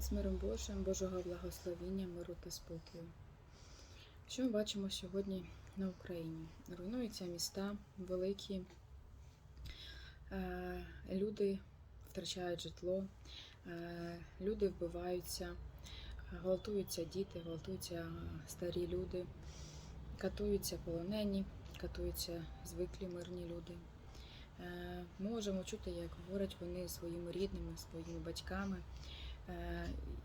З миром Божим, Божого благословіння, миру та спокою. Що ми бачимо сьогодні на Україні? Руйнуються міста великі, е, люди втрачають житло, е, люди вбиваються, гвалтуються діти, гвалтуються старі люди, катуються полонені, катуються звиклі мирні люди. Е, Ми можемо чути, як говорять вони своїми рідними, своїми батьками,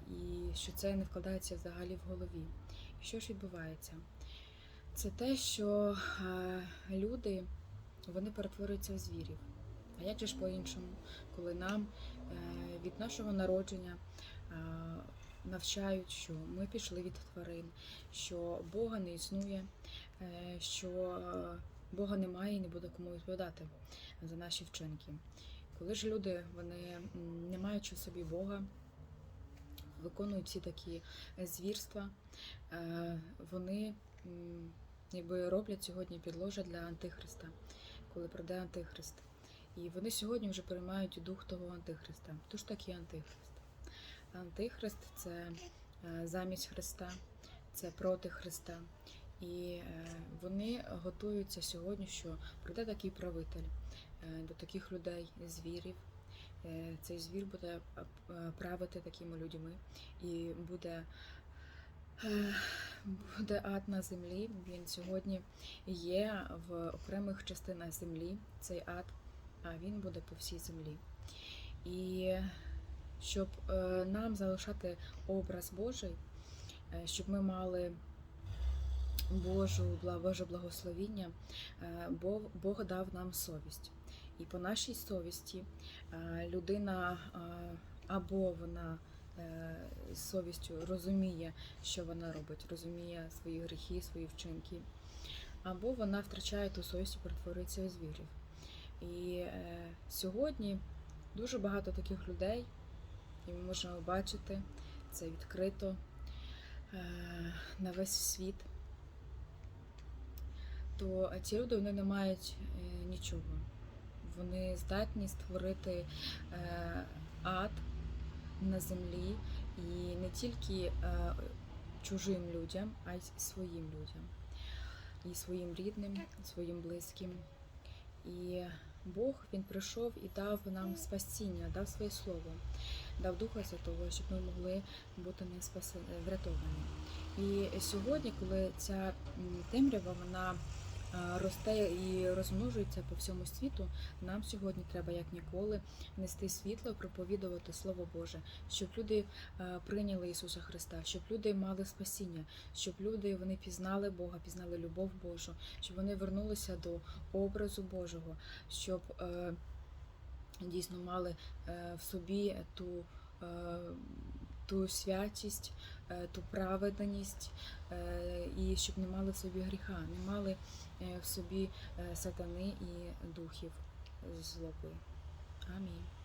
і що це не вкладається взагалі в голові. Що ж відбувається? Це те, що е, люди вони перетворюються в звірів. А як же ж по-іншому, коли нам е, від нашого народження е, навчають, що ми пішли від тварин, що Бога не існує, е, що е, Бога немає і не буде кому відповідати за наші вчинки. Коли ж люди вони не маючи в собі Бога, виконують всі такі звірства, е, вони якби роблять сьогодні підложа для Антихриста, коли прийде Антихрист. І вони сьогодні вже приймають дух того Антихриста. Хто ж такий Антихрист? Антихрист це е, замість Христа, це проти Христа. І е, вони готуються сьогодні, що прийде такий правитель е, до таких людей, звірів. Е, Цей звір буде е, правити такими людьми і буде, е, буде ад на землі. Він сьогодні є в окремих частинах землі, цей ад, а він буде по всій землі. І щоб нам залишати образ Божий, щоб ми мали Божу, Боже благословіння, Бог дав нам совість. І по нашій совісті людина або вона е, з совістю розуміє, що вона робить, розуміє свої гріхи, свої вчинки, або вона втрачає ту совість і перетворюється у звірів. І е, сьогодні дуже багато таких людей, і ми можемо бачити це відкрито е, на весь світ. То ці люди вони не мають нічого. Вони здатні створити е, ад на землі і не тільки е, чужим людям, а й своїм людям, і своїм рідним, і своїм близьким. І Бог він прийшов і дав нам спасіння, дав своє слово, дав Духа Святого, щоб ми могли бути не спаси... врятовані. І сьогодні, коли ця темрява вона росте і розмножується по всьому світу, нам сьогодні треба як ніколи нести світло, проповідувати Слово Боже, щоб люди е, прийняли Ісуса Христа, щоб люди мали спасіння, щоб люди вони пізнали Бога, пізнали любов Божу, щоб вони вернулися до образу Божого, щоб е, дійсно мали е, в собі ту. Ту святість, е, ту праведність, е, і щоб не мали в собі гріха, не мали е, в собі сатани і духів злоби. Амінь.